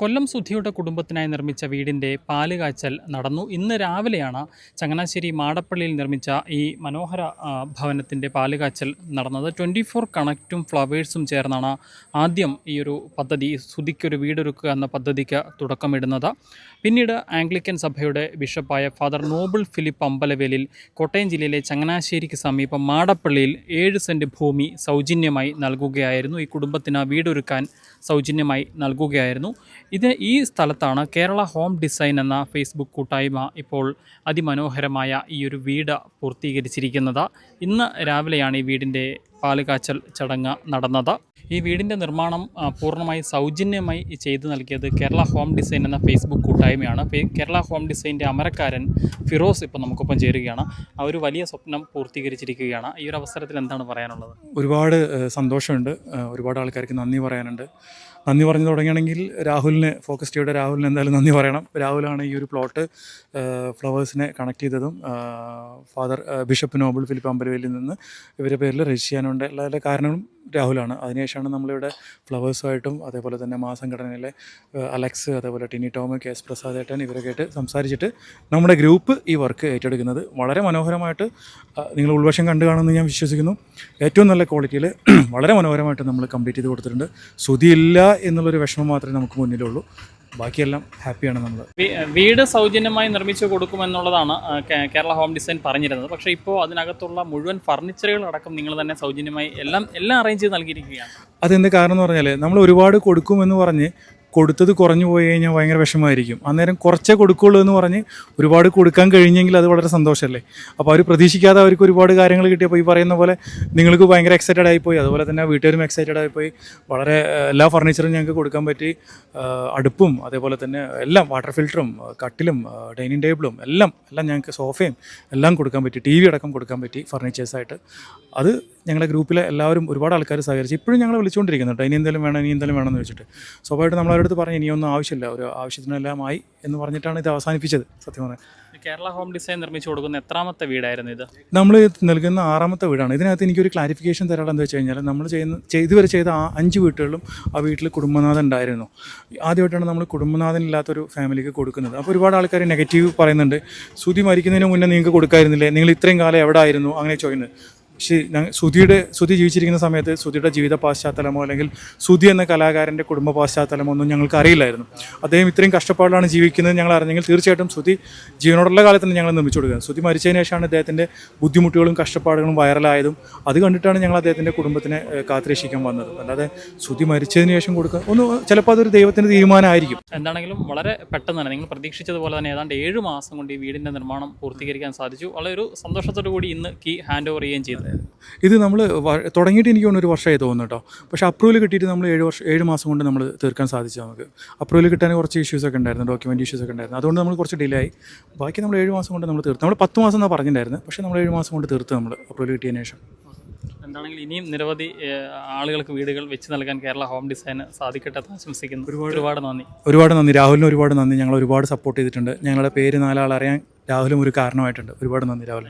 കൊല്ലം സുധിയുടെ കുടുംബത്തിനായി നിർമ്മിച്ച വീടിന്റെ പാലുകാച്ചൽ നടന്നു. ഇന്ന് രാവിലെയാണ് ചങ്ങനാശ്ശേരി മാടപ്പള്ളിയിൽ നിർമ്മിച്ച ഈ മനോഹര ഭവനത്തിന്റെ ഭവനത്തിന്റെ പാലുകാച്ചൽ നടന്നത്. ട്വന്റി ഫോർ കണക്റ്റും ഫ്ലവേഴ്സും ചേർന്നാണ് ആദ്യം ഈ ഒരു പദ്ധതി സുധിക്കൊരു വീടൊരുക്കുക എന്ന പദ്ധതിക്ക് തുടക്കമിടുന്നത്. പിന്നീട് ആംഗ്ലിക്കൻ സഭയുടെ ബിഷപ്പായ father Noble Philip Ambalavelil Kottayam ജില്ലയിലെ ചങ്ങനാശ്ശേരിക്ക് സമീപം മാടപ്പള്ളിയിൽ ഏഴ് സെന്റ് ഭൂമി സൗജന്യമായി നൽകുകയായിരുന്നു. ഈ കുടുംബത്തിന് വീടൊരുക്കാൻ സൗജന്യമായി നൽകുകയായിരുന്നു. ഇത് ഈ സ്ഥലത്താണ് കേരള ഹോം ഡിസൈൻ എന്ന ഫേസ്ബുക്ക് കൂട്ടായ്മ ഇപ്പോൾ അതിമനോഹരമായ ഈ ഒരു വീട് പൂർത്തീകരിച്ചിരിക്കുന്നത്. ഇന്ന് രാവിലെയാണ് ഈ വീടിന്റെ പാലുകാച്ചൽ ചടങ്ങ് നടന്നത്. ഈ വീടിന്റെ നിർമ്മാണം പൂർണമായി സൗജന്യമായി ചെയ്തു നൽകിയത് കേരള ഹോം ഡിസൈൻ എന്ന ഫേസ്ബുക്ക് കൂട്ടായ്മയാണ്. കേരള ഹോം ഡിസൈന്റെ അമരക്കാരൻ ഫിറോസ് ഇപ്പോൾ നമുക്കൊപ്പം ചേരുകയാണ്. ആ ഒരു വലിയ സ്വപ്നം പൂർത്തീകരിച്ചിരിക്കുകയാണ്. ഈ ഒരു അവസരത്തിൽ എന്താണ് പറയാനുള്ളത്? ഒരുപാട് സന്തോഷമുണ്ട്. ഒരുപാട് ആൾക്കാർക്ക് നന്ദി പറയാനുണ്ട്. നന്ദി പറഞ്ഞു തുടങ്ങുകയാണെങ്കിൽ രാഹുലിന് ഫോക്കസ് ചെയ്യുടെ രാഹുലിന് എന്തായാലും നന്ദി പറയണം. രാഹുലാണ് ഈ ഒരു പ്ലോട്ട് ഫ്ലവേഴ്സിനെ കണക്ട് ചെയ്തതും. Father bishop Noble Philip Ambalavelil നിന്ന് ഇവരുടെ പേരിൽ രജിസ്റ്റർ ചെയ്യാനുണ്ട്. എല്ലാ കാരണങ്ങളും രാഹുലാണ്. അതിനുശേഷമാണ് നമ്മളിവിടെ ഫ്ലവേഴ്സുമായിട്ടും അതേപോലെ തന്നെ മാ സംഘടനയിലെ അലക്സ് അതേപോലെ Tini Tom K S Prasad ഏട്ടൻ ഇവരൊക്കെ സംസാരിച്ചിട്ട് നമ്മുടെ ഗ്രൂപ്പ് ഈ വർക്ക് ഏറ്റെടുക്കുന്നത് വളരെ മനോഹരമായിട്ട് നിങ്ങൾ ഉൾവശം കണ്ടു കാണുമെന്ന് ഞാൻ വിശ്വസിക്കുന്നു. ഏറ്റവും നല്ല ക്വാളിറ്റിയിൽ വളരെ മനോഹരമായിട്ട് നമ്മൾ കംപ്ലീറ്റ് ചെയ്ത് കൊടുത്തിട്ടുണ്ട്. ശ്രുതിയില്ല എന്നുള്ളൊരു വിഷമം മാത്രമേ നമുക്ക് മുന്നിലുള്ളൂ. ബാക്കിയെല്ലാം ഹാപ്പിയാണ് നമ്മൾ വീട് സൗജന്യമായി നിർമ്മിച്ചു കൊടുക്കുമെന്നുള്ളതാണ് കേരള ഹോം ഡിസൈൻ പറഞ്ഞിരുന്നത്. പക്ഷേ ഇപ്പോൾ അതിനകത്തുള്ള മുഴുവൻ ഫർണിച്ചറുകൾ അടക്കം നിങ്ങൾ തന്നെ സൗജന്യമായി എല്ലാം എല്ലാം അറേഞ്ച് ചെയ്ത് നൽകിയിരിക്കുകയാണ്. അതെന്ത് കാരണം എന്ന് പറഞ്ഞാൽ നമ്മൾ ഒരുപാട് കൊടുക്കുമെന്ന് പറഞ്ഞ് കൊടുത്തത് കുറഞ്ഞു പോയി കഴിഞ്ഞാൽ ഭയങ്കര വിഷമമായിരിക്കും. അന്നേരം കുറച്ചേ കൊടുക്കുള്ളൂ എന്ന് പറഞ്ഞ് ഒരുപാട് കൊടുക്കാൻ കഴിഞ്ഞെങ്കിൽ അത് വളരെ സന്തോഷമല്ലേ? അപ്പോൾ അവർ പ്രതീക്ഷിക്കാതെ അവർക്ക് ഒരുപാട് കാര്യങ്ങൾ കിട്ടിയപ്പോൾ ഈ പറയുന്ന പോലെ നിങ്ങൾക്ക് ഭയങ്കര എക്സൈറ്റഡ് ആയിപ്പോയി. അതുപോലെ തന്നെ വീട്ടുകാരും എക്സൈറ്റഡ് ആയിപ്പോയി. വളരെ എല്ലാ ഫർണിച്ചറും ഞങ്ങൾക്ക് കൊടുക്കാൻ പറ്റി. അടുപ്പും അതേപോലെ തന്നെ എല്ലാം വാട്ടർ ഫിൽറ്ററും കട്ടിലും ഡൈനിങ് ടേബിളും എല്ലാം എല്ലാം ഞങ്ങൾക്ക് സോഫയും എല്ലാം കൊടുക്കാൻ പറ്റി. ടി വി അടക്കം കൊടുക്കാൻ പറ്റി ഫർണിച്ചേഴ്സായിട്ട് അത് ഞങ്ങളുടെ ഗ്രൂപ്പിലെ എല്ലാവരും ഒരുപാട് ആൾക്കാർ സഹകരിച്ച് ഇപ്പോഴും ഞങ്ങൾ വിളിച്ചുകൊണ്ടിരിക്കുന്നു കേട്ടോ ഇനി എന്തെങ്കിലും വേണം ഇനി എന്തെങ്കിലും വേണമെന്ന് വെച്ചിട്ട്. സ്വാഭാവികമായിട്ട് നമ്മൾ അടുത്ത് പറഞ്ഞു ഇനിയൊന്നും ആവശ്യമില്ല. ഒരു ആവശ്യത്തിനെല്ലാം ആയി എന്ന് പറഞ്ഞിട്ടാണ് ഇത് അവസാനിപ്പിച്ചത് സത്യം പറഞ്ഞാൽ. കേരള ഹോം ഡിസൈൻ നിർമ്മിച്ചു കൊടുക്കുന്ന എത്രാമത്തെ വീടായിരുന്നു ഇത്? നമ്മൾ നൽകുന്ന ആറാമത്തെ വീടാണ്. ഇതിനകത്ത് എനിക്കൊരു ക്ലാരിഫിക്കേഷൻ തരാമെന്ന് വെച്ച് കഴിഞ്ഞാൽ നമ്മൾ ചെയ്യുന്ന ചെയ്- ഇതുവരെ ചെയ്ത ആ അഞ്ച് വീട്ടുകളിലും ആ വീട്ടിൽ കുടുംബനാഥൻ ഉണ്ടായിരുന്നു. ആദ്യമായിട്ടാണ് നമ്മൾ കുടുംബനാഥൻ ഇല്ലാത്തൊരു ഫാമിലിക്ക് കൊടുക്കുന്നത്. അപ്പോൾ ഒരുപാട് ആൾക്കാർ നെഗറ്റീവ് പറയുന്നുണ്ട്. സുതി മരിക്കുന്നതിന് മുന്നേ നിങ്ങൾക്ക് കൊടുക്കായിരുന്നില്ലേ? നിങ്ങൾ ഇത്രയും കാലം എവിടെ ആയിരുന്നു അങ്ങനെ ചോദിക്കുന്നത്. പക്ഷേ സുധിയുടെ സുധി ജീവിച്ചിരിക്കുന്ന സമയത്ത് സുധിയുടെ ജീവിത പാശ്ചാത്തലമോ അല്ലെങ്കിൽ സുധി എന്ന കലാകാരന്റെ കുടുംബ പാശ്ചാത്തലമോ ഒന്നും ഞങ്ങൾക്ക് അറിയില്ലായിരുന്നു. അദ്ദേഹം ഇത്രയും കഷ്ടപ്പാടിലാണ് ജീവിക്കുന്നത് ഞങ്ങൾ അറിഞ്ഞെങ്കിൽ തീർച്ചയായിട്ടും സുധി ജീവനോടുള്ള കാലത്ത് തന്നെ ഞങ്ങൾ നിർമ്മിച്ചു കൊടുക്കുന്നത് സുധി മരിച്ചതിന് ശേഷമാണ് അദ്ദേഹത്തിന്റെ ബുദ്ധിമുട്ടുകളും കഷ്ടപ്പാടുകളും വൈറലായതും. അത് കണ്ടിട്ടാണ് ഞങ്ങൾ അദ്ദേഹത്തിന്റെ കുടുംബത്തിനെ കാത്തിരക്ഷിക്കാൻ വന്നത്. അല്ലാതെ സുധി മരിച്ചതിന് ശേഷം കൊടുക്കുക ഒന്ന് ചിലപ്പോൾ അതൊരു ദൈവത്തിന്റെ തീരുമാനമായിരിക്കും. എന്താണെങ്കിലും വളരെ പെട്ടെന്ന് തന്നെ നിങ്ങൾ പ്രതീക്ഷിച്ചതുപോലെ തന്നെ ഏതാണ്ട് ഏഴ് മാസം കൊണ്ട് ഈ വീടിന്റെ നിർമ്മാണം പൂർത്തീകരിക്കാൻ സാധിച്ചു. വളരെ ഒരു സന്തോഷത്തോടു കൂടി ഇന്ന് കീ ഹാൻഡ് ഓവർ ചെയ്യുകയും ചെയ്തു. ഇത് നമ്മൾ തുടങ്ങിയിട്ട് എനിക്ക് തോന്നുന്നു ഒരു വർഷമായി തോന്നുന്നു കേട്ടോ പക്ഷേ അപ്രൂവൽ കിട്ടിയിട്ട് നമ്മൾ ഏഴ് വർഷം ഏഴ് മാസം കൊണ്ട് നമ്മൾ തീർക്കാൻ സാധിച്ചു നമുക്ക്. അപ്രൂവൽ കിട്ടാൻ കുറച്ച് ഇഷ്യൂസ് ഒക്കെ ഉണ്ടായിരുന്നു ഡോക്യുമെന്റ് ഇഷ്യൂസ് ഒക്കെ ഉണ്ടായിരുന്നു. അതുകൊണ്ട് നമ്മൾ കുറച്ച് ഡിലേ ആയി. ബാക്കി നമ്മൾ ഏഴ് മാസം കൊണ്ട് നമ്മൾ തീർത്തു. നമ്മൾ പത്ത് മാസം എന്നാണ് പറഞ്ഞിട്ടുണ്ടായിരുന്നു? പക്ഷേ നമ്മൾ ഏഴ് മാസം കൊണ്ട് തീർത്തു നമ്മൾ അപ്രൂവൽ കിട്ടിയതിന് ശേഷം. എന്താണെങ്കിൽ ഇനിയും നിരവധി ആളുകൾക്ക് വീടുകൾ വെച്ച് നൽകാൻ കേരള ഹോം ഡിസൈൻ സാധിക്കട്ടെ എന്ന് ആശംസിക്കുന്നു. ഒരുപാട് നന്ദി. ഒരുപാട് നന്ദി. രാഹുലിന് ഒരുപാട് നന്ദി. ഞങ്ങൾ ഒരുപാട് സപ്പോർട്ട് ചെയ്തിട്ടുണ്ട്. ഞങ്ങളുടെ പേര് നാലാൾ അറിയാൻ രാഹുലും ഒരു കാരണമായിട്ടുണ്ട്. ഒരുപാട് നന്ദി രാഹുൽ